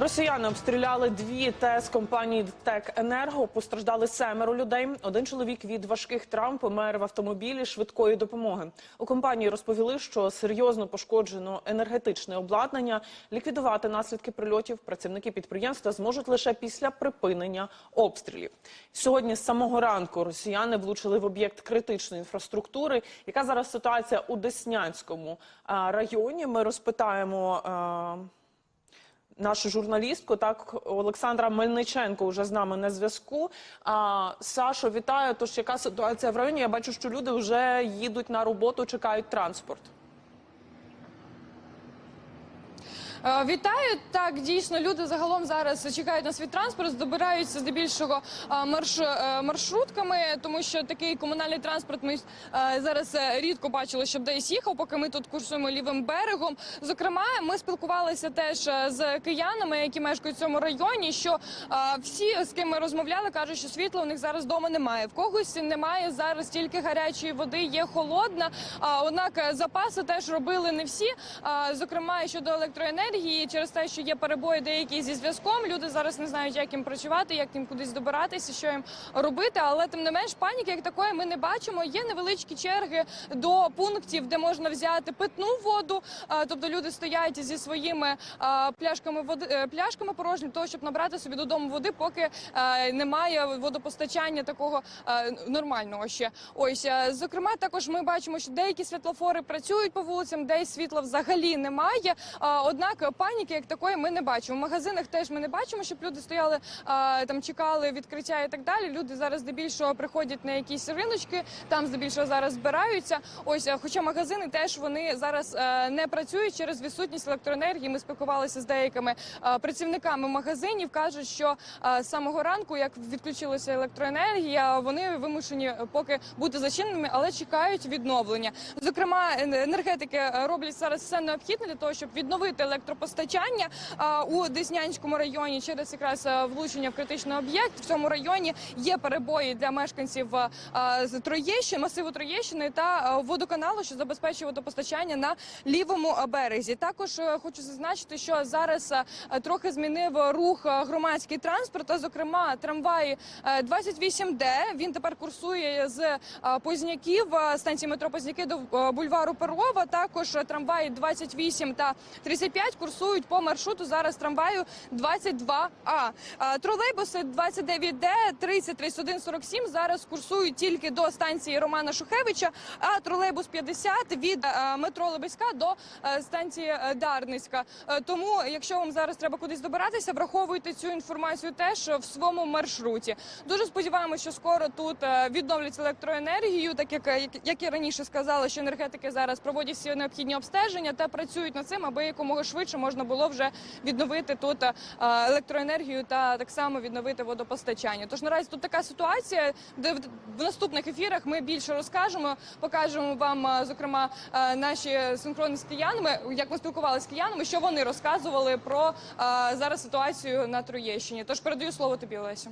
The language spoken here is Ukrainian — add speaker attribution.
Speaker 1: Росіяни обстріляли дві ТЕС компанії ТЕК Енерго. Постраждали семеро людей. Один чоловік від важких травм помер в автомобілі швидкої допомоги. У компанії розповіли, що серйозно пошкоджено енергетичне обладнання. Ліквідувати наслідки прильотів працівники підприємства зможуть лише після припинення обстрілів. Сьогодні з самого ранку росіяни влучили в об'єкт критичної інфраструктури. Яка зараз ситуація у Деснянському районі? Ми розпитаємо. Нашу журналістку, так Олександра Мельниченко вже з нами на зв'язку. А, Сашо, вітаю. Тож яка ситуація в районі? Я бачу, що люди вже їдуть на роботу, чекають транспорт.
Speaker 2: Вітаю. Так, дійсно, люди загалом зараз чекають на свій транспорт, добираються здебільшого е, марш, е, маршрутками, тому що такий комунальний транспорт ми е, зараз е, рідко бачили, щоб десь їхав, поки ми тут курсуємо лівим берегом. Зокрема, ми спілкувалися теж е, з киянами, які мешкають в цьому районі. Що е, всі, з ким ми розмовляли, кажуть, що світла у них зараз вдома немає. В когось немає зараз тільки гарячої води, є холодна. Однак е, запаси теж робили не всі. Зокрема, щодо електроенергії, через те, що є перебої деякі зі зв'язком. Люди зараз не знають, як їм працювати, як їм кудись добиратися, що їм робити. Але тим не менш, паніки як такої ми не бачимо. Є невеличкі черги до пунктів, де можна взяти питну воду. Тобто люди стоять зі своїми пляшками води, е, пляшками порожні, того, щоб набрати собі додому води, поки е, немає водопостачання такого е, нормального ще. Ось е, зокрема, також ми бачимо, що деякі світлофори працюють по вулицям, десь світла взагалі немає. А, Однак паніки як такої ми не бачимо. В магазинах теж ми не бачимо, щоб люди стояли там, чекали відкриття і так далі. Люди зараз здебільшого приходять на якісь риночки, там здебільшого зараз збираються. Ось, е, хоча магазини теж вони зараз е, не працюють через відсутність електроенергії. Ми спілкувалися з деякими е, працівниками магазинів. кажуть, що е, з самого ранку, як відключилася електроенергія, вони вимушені е, поки бути зачиненими, але чекають відновлення. Зокрема, енергетики е, роблять зараз все необхідне для того, щоб відновити електропостачання у Деснянському районі через якраз е, влучення в критичний об'єкт. В цьому районі є перебої для мешканців е, з Троєщини, масиву Троєщини та е, водоканалу, що забезпечує водопостачання на лівому е, березі. Також е, хочу зазначити, що зараз е, трохи змінив рух е, громадський транспорт, а зокрема трамваї е, 28Д. Він тепер курсує з е, Позняків е, станції метро Позняки до е, бульвару Перова. Також е, трамваї 28 та 35 курсують по маршруту зараз трамваю 22А. Е, Тролейбуси 29Д, 30, 31, 47 зараз курсують тільки до станції Романа Шухевича, а тролейбус 50 від е, метро Лебеська до е, станції Дарницька. Тому, якщо вам зараз треба кудись добиратися, враховуйте цю інформацію теж в своєму маршруті. Дуже сподіваємося, що скоро тут відновлять електроенергію, так як, як, я раніше сказала, що енергетики зараз проводять всі необхідні обстеження та працюють над цим, аби якомога швидше можна було вже відновити тут е, електроенергію та так само відновити водопостачання. Тож наразі тут така ситуація, де в- наступних ефірах ми більше розкажемо, покажемо вам е, зокрема е, наші синхрони з киянами, як ми спілкувалися з киянами, що вони розказували про зараз ситуацію на Троєщині. Тож передаю слово тобі, Олесю.